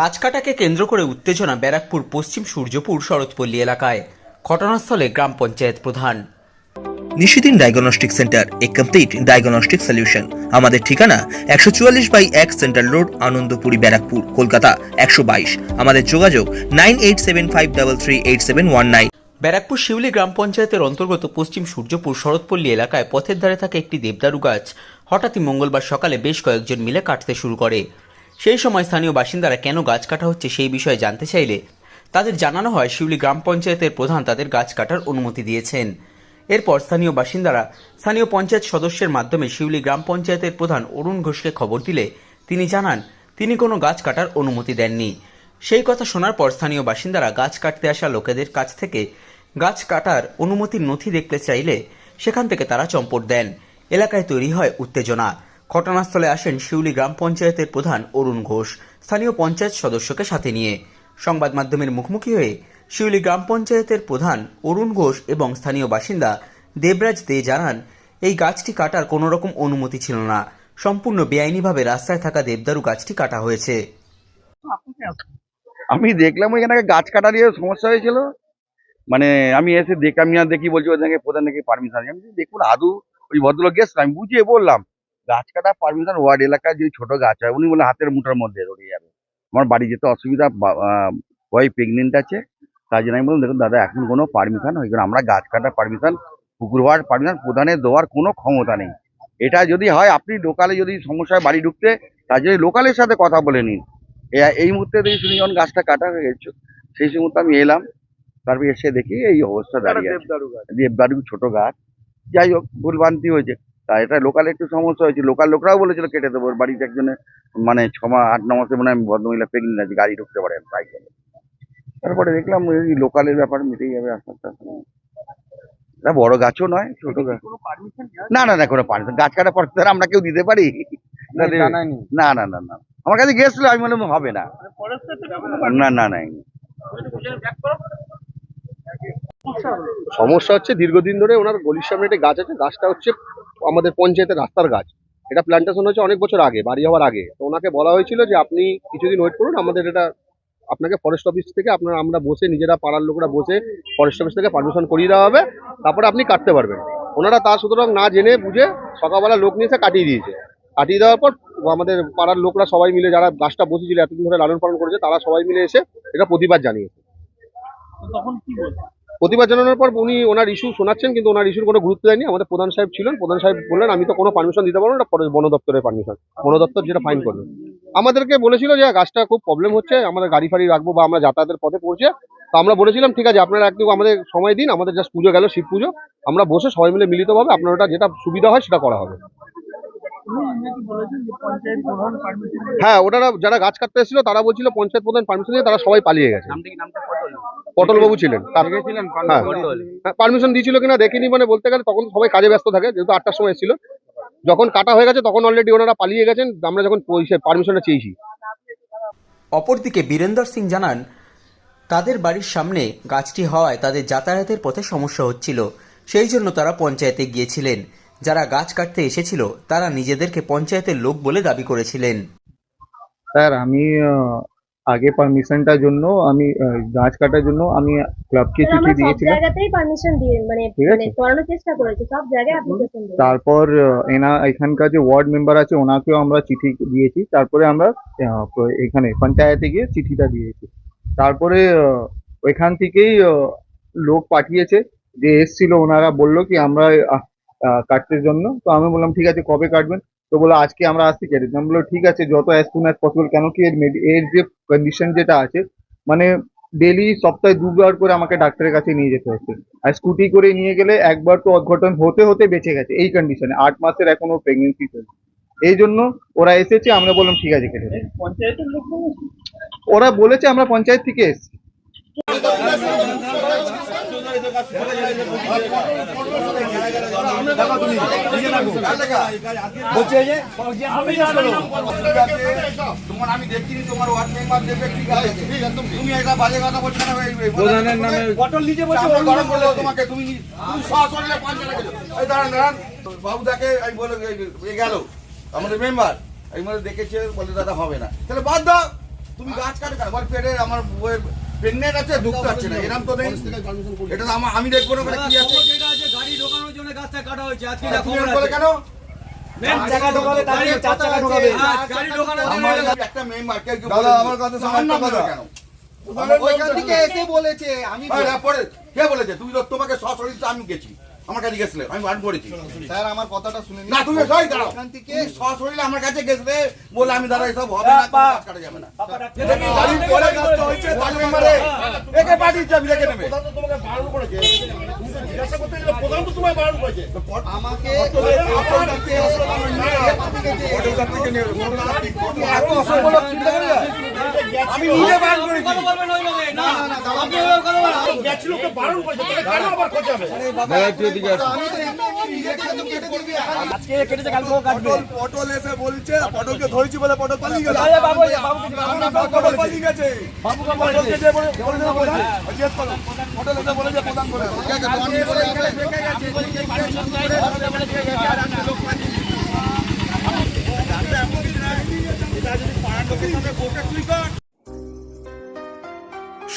গাছ কাটাকে কেন্দ্র করে উত্তেজনা ব্যারাকপুর পশ্চিম সূর্যপুর শরৎপল্লী এলাকায়। ঘটনাস্থলে গ্রাম পঞ্চায়েত প্রধান। নিশিদিন ডায়াগনস্টিক সেন্টার এ কমপ্লিট ডায়াগনস্টিক সলিউশন। আমাদের ঠিকানা একশো চুয়াল্লিশ বাই এক সেন্ট্রাল রোড আনন্দপুরি ব্যারাকপুর কলকাতা একশো বাইশ। আমাদের যোগাযোগ nine eight seven five double three eight seven one nine. Barrackpore Shiuli গ্রাম পঞ্চায়েতের অন্তর্গত পশ্চিম সূর্যপুর শরৎপল্লী এলাকায় পথের ধারে থাকা একটি দেবদারু গাছ। হঠাৎই মঙ্গলবার সকালে বেশ কয়েকজন মিলে কাটতে শুরু করে। সেই সময় স্থানীয় বাসিন্দারা কেন গাছ কাটা হচ্ছে সেই বিষয়ে জানতে চাইলে তাদের জানানো হয় শিউলি গ্রাম পঞ্চায়েতের প্রধান তাদের গাছ কাটার অনুমতি দিয়েছেন। এরপর স্থানীয় বাসিন্দারা স্থানীয় পঞ্চায়েত সদস্যের মাধ্যমে শিউলি গ্রাম পঞ্চায়েতের প্রধান অরুণ ঘোষকে খবর দিলে তিনি জানান, তিনি কোনো গাছ কাটার অনুমতি দেননি। সেই কথা শোনার পর স্থানীয় বাসিন্দারা গাছ কাটতে আসা লোকেদের কাছ থেকে গাছ কাটার অনুমতির নথি দেখতে চাইলে সেখান থেকে তারা চম্পট দেন। এলাকায় তৈরি হয় উত্তেজনা। ঘটনাস্থলে আসেন শিউলি গ্রাম পঞ্চায়েতের প্রধান অরুণ ঘোষ, স্থানীয় পঞ্চায়েত সদস্যকে সাথে নিয়ে। সংবাদ মাধ্যমের মুখোমুখি হয়ে শিউলি গ্রাম পঞ্চায়েতের প্রধান অরুণ ঘোষ এবং স্থানীয় বাসিন্দা দেবরাজ দে জানান, এই গাছটি কাটার কোনো রকম অনুমতি ছিল না। সম্পূর্ণ বেআইনিভাবে রাস্তায় থাকা দেবদারু গাছটি কাটা হয়েছে। আমি দেখলাম ওইখানে গাছ কাটা নিয়ে সমস্যা হয়েছিল। মানে আমি এসে দেখ, আমি আর দেখি বলছি ওখানে প্রধান নাকি পারমিশন আমি দেখুন, আদৌ ওই ভদ্রলোক গেছিল আমি বুঝিয়ে বললাম। গাছ কাটা পারমিশন ওয়ার্ড এলাকায় যে ছোট গাছ হয় উনি বলে হাতের মুঠোর মধ্যে রয়ে যাবে। আমার বাড়ি যেতে অসুবিধা ওয়াই প্রেগনেন্ট আছে তাই জন্য আমি বললাম দেখুন দাদা এখন কোনো পারমিশন হয়ে গেল আমরা গাছ কাটার পারমিশন পুকুর হওয়ার পারমিশন প্রধানের দেওয়ার কোনো ক্ষমতা নেই। এটা যদি হয় আপনি লোকালে যদি সমস্যা হয় বাড়ি ঢুকতে তার জন্য লোকালের সাথে কথা বলে নিন। এই মুহূর্তে দেখি শুনি যখন গাছটা কাটা হয়ে গেছে সেই মুহূর্তে আমি এলাম তারপর এসে দেখি এই অবস্থা দাঁড়িয়ে দেবদারু ছোট গাছ যাই হোক ভুলভ্রান্তি হয়েছে। তা এটা লোকাল একটু সমস্যা হয়েছে। লোকাল লোকরাও বলেছিল কেটে দেবো। বাড়িতে একজনে মানে ছ মাস আট ন মাসে মনে হয় ভদ্রমহিলা প্রেগনেন্ট আছে গাড়ি ঢুকতে পারে সাইকেলে তারপরে দেখলাম এই লোকালের ব্যাপার মিটেই যাবে আস্তে আস্তে। এটা বড় গাছও নয় ছোট গাছ। না না না কোনো পারমিশন গাছ কাটা পড়তে আমরা কেউ দিতে পারি? না না না না আমার কাছে গেছিল আমি বললাম হবে না। না না না সমস্যা হচ্ছে দীর্ঘদিন ধরে ওনার গলির সামনে একটা গাছ আছে গাছটা হচ্ছে আমাদের পঞ্চায়েতের রাস্তার গাছ। এটা প্ল্যান্টেশন হচ্ছে অনেক বছর আগে, বাড়ি হওয়ার আগে। তো ওনাকে বলা হয়েছিল যে আপনি কিছুদিন ওয়েট করুন, আমাদের এটা আপনাকে ফরেস্ট অফিস থেকে আপনার, আমরা বসে নিজেরা পাড়ার লোকরা বসে ফরেস্ট অফিস থেকে পারমিশন করিয়ে দেওয়া হবে, তারপরে আপনি কাটতে পারবেন। ওনারা তা সুতরাং না জেনে বুঝে সকালবেলা লোক নিয়ে এসে কাটিয়ে দিয়েছে। কাটিয়ে দেওয়ার পর আমাদের পাড়ার লোকরা সবাই মিলে যারা গাছটা বসেছিল, এতদিন ধরে লালন পালন করেছে, তারা সবাই মিলে এসে এটা প্রতিবাদ জানিয়েছে। প্রতিবাদ জানানোর পর উনি ওনার ইস্যু শোনাচ্ছেন, কিন্তু ওনার ইস্যুর কোনো গুরুত্ব দেয়নি। আমাদের প্রধান সাহেব ছিলেন। প্রধান সাহেব বললেন, আমি তো কোনো পারমিশন দিতে পারব না বন দপ্তরের পারমিশন বন দপ্তর যেটা ফাইন করবে। আমাদেরকে বলেছিল যে, গাছটা খুব প্রবলেম হচ্ছে আমাদের গাড়ি ফাড়ি রাখব বা আমরা যাতায়াতের পথে পড়ছে। তো আমরা বলেছিলাম, ঠিক আছে, আপনারা একটু আমাদের সময় দিন, আমাদের জাস্ট পুজো গেল, শিব পুজো। আমরা বসে সবাই মিলে মিলিতভাবে আপনার ওটা যেটা সুবিধা হয়, সেটা করা হবে। হ্যাঁ ওনারা যারা গাছ কাটতে এসেছিল, তারা বলছিল, পঞ্চায়েত প্রধান পারমিশন দিয়ে তারা সবাই পালিয়ে গেছে। পটল বাবু ছিলেন। হ্যাঁ। পারমিশন দিয়েছিল কিনা দেখিনি মানে বলতে গেলে তখন সবাই কাজে ব্যস্ত থাকে যেহেতু আটটার সময় ছিল যখন কাটা হয়ে গেছে তখন অলরেডি ওনারা পালিয়ে গেছেন আমরা যখন পারমিশনটা চেয়েছি। অপরদিকে বীরেন্দর সিং জানান তাদের বাড়ির সামনে গাছটি হওয়ায় তাদের যাতায়াতের পথে সমস্যা হচ্ছিল। সেই জন্য তারা পঞ্চায়েতে গিয়েছিলেন। যারা গাছ কাটতে এসেছিল তারা নিজেদেরকে পঞ্চায়েতের লোক বলে দাবি করেছিলেন। স্যার আমি আগে পারমিশনটার জন্য আমি গাছ কাটার জন্য আমি ক্লাবকে চিঠি আমরা সব দিয়েছিলাম। জায়গাতেই পারমিশন দিয়ে মানে মানে। করানোর চেষ্টা করেছি সব জায়গায় অ্যাপ্লিকেশন তারপর এনা এখানকার যে ওয়ার্ড মেম্বার আছে ওনাকেও আমরা চিঠি দিয়েছি তারপরে আমরা এখানে পঞ্চায়েতে গিয়ে চিঠিটা দিয়েছি। তারপরে ওইখান থেকেই লোক পাঠিয়েছে যে এসছিল ওনারা বলল কি আমরা আহ, জন্য। তো আমি বললাম ঠিক আছে কবে কাটবেন? তো বলল আজকে আমরা আসছি চাই আমি বলল ঠিক আছে যত অ্যাজ সুন অ্যাজ পসিবল কেন কি এর এর যে কন্ডিশন যেটা আছে মানে ডেলি সপ্তাহে দুবার করে আমাকে ডাক্তারের কাছে নিয়ে যেতে হচ্ছে। আর স্কুটি করে নিয়ে গেলে একবার তো অঘটন হতে হতে বেঁচে গেছে এই কন্ডিশনে আট মাসের এখনও প্রেগনেন্সি চলছে। এই জন্য ওরা এসেছে আমরা বললাম ঠিক আছে কেটে। ওরা বলেছে আমরা পঞ্চায়েত থেকে এসেছি। প্রধানের নামে পটল নিচে বসে গরম তোমাকে তুমি বাবু দেখে আমি বলে গেল আমাদের মেম্বার আমি দেখেছে বলে দাদা হবে না। তাহলে বাদ দাও। তুমি গাছ কাটো কেন? আমার পেটে আমার প্রেগনেন্ট আছে ঢুকতে পারছে না। এরকম তো নেই এটা তো আমি দেখব না কি আছে? গাড়ি ঢোকানোর জন্য গাছটা কাটা হয়েছে আজকে। কেন? মেন আমি গেছি। আমার কাছে গেছিলে আমি বারণ করেছি স্যার আমার কথাটা শুনে না তুমি সই দাঁড়াও থেকে সশরীরে আমার কাছে গেছিলে বলে আমি দাদা এসব হবে না কাজ কাটা যাবে না পরে হয়েছে মেম্বারে একে পাঠিয়েছে আমি দেখে নেবে আমাকে এত অসভ্য লোক চিন্তা করে যায়? আমি নিজে বারণ করেছি কথা বলবেন ওইভাবে না আপনি ওইভাবে কথা বলবেন আমি তো এমনি নিজে থেকে তো কেটে দিবি আজকে কেটেছে কালকেও কাটবে পটল এসে বলছে পটলকে ধরেছি বলে পটল পালিয়ে গেল আরে বাবু বাবু পটল পালিয়ে গেছে বাবুকে বলছে যে বলে বলে জিজ্ঞেস করো পটল এসে বলে যে প্রধান করে ঠিক আছে তোমার নিয়ে বলে গেলে